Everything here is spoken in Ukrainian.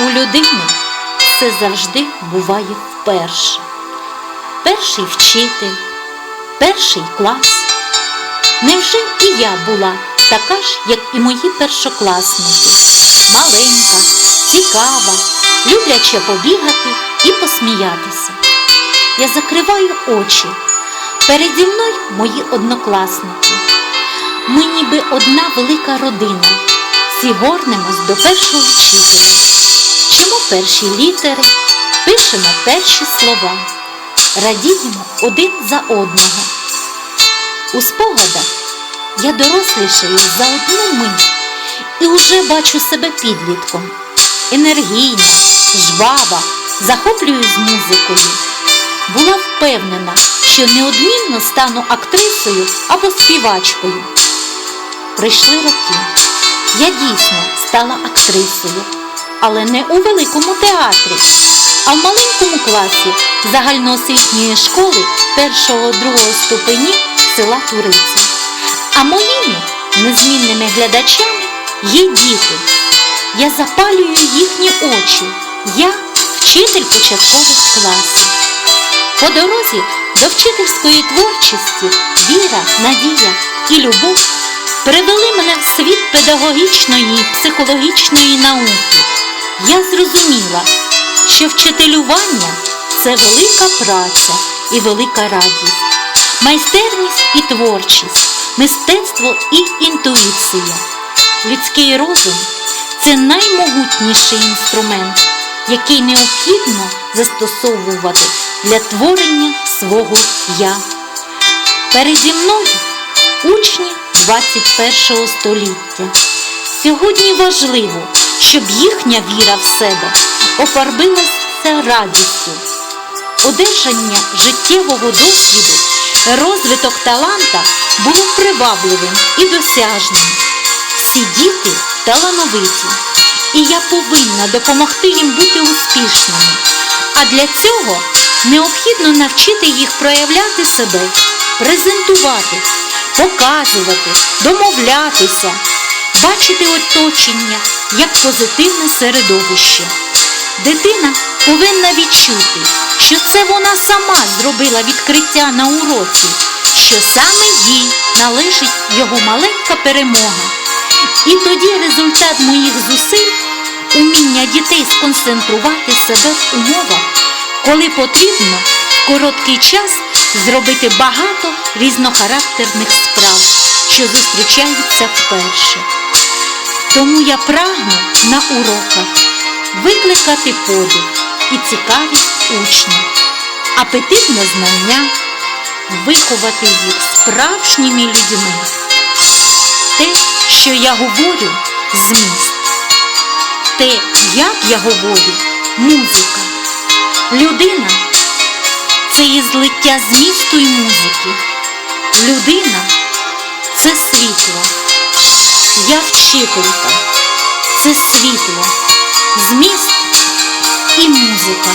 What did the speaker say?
У людини все завжди буває вперше. Перший вчитель, перший клас. Невже і я була така ж, як і мої першокласники? Маленька, цікава, любляча побігати і посміятися. Я закриваю очі. Переді мною мої однокласники. Ми ніби одна велика родина. Всі горнемось до першого вчителя. Перші літери, пишемо перші слова, радіємо один за одного. У спогадах я дорослішаю за одну мить і уже бачу себе підлітком. Енергійна, жвава, захоплююсь музикою. Була впевнена, що неодмінно стану актрисою або співачкою. Прийшли роки. Я дійсно стала актрисою, але не у великому театрі, а в маленькому класі загальноосвітньої школи першого-другого ступені села Туриця. А моїми незмінними глядачами є діти. Я запалюю їхні очі. Я вчитель початкових класів. По дорозі до вчительської творчості віра, надія і любов привели мене в світ педагогічної психологічної науки. Я зрозуміла, що вчителювання це велика праця і велика радість, майстерність і творчість, мистецтво і інтуїція. Людський розум це наймогутніший інструмент, який необхідно застосовувати для творення свого я. Переді мною учні 21 століття. Сьогодні важливо, щоб їхня віра в себе офарбилася радістю, одержання життєвого досвіду, розвиток таланта було привабливим і досяжним. Всі діти талановиті, і я повинна допомогти їм бути успішними. А для цього необхідно навчити їх проявляти себе, презентувати, показувати, домовлятися, бачити оточення як позитивне середовище. Дитина повинна відчути, що це вона сама зробила відкриття на уроці, що саме їй належить його маленька перемога. І тоді результат моїх зусиль уміння дітей сконцентрувати себе в умовах, коли потрібно в короткий час зробити багато різнохарактерних справ, що зустрічаються вперше. Тому я прагну на уроках викликати подив і цікавість учнів, апетит на знання, виховати їх справжніми людьми. Те, що я говорю, зміст. Те, як я говорю, музика. Людина це є злиття змісту і музики. Людина це світло. Я вчителька, це світло, зміст і музика.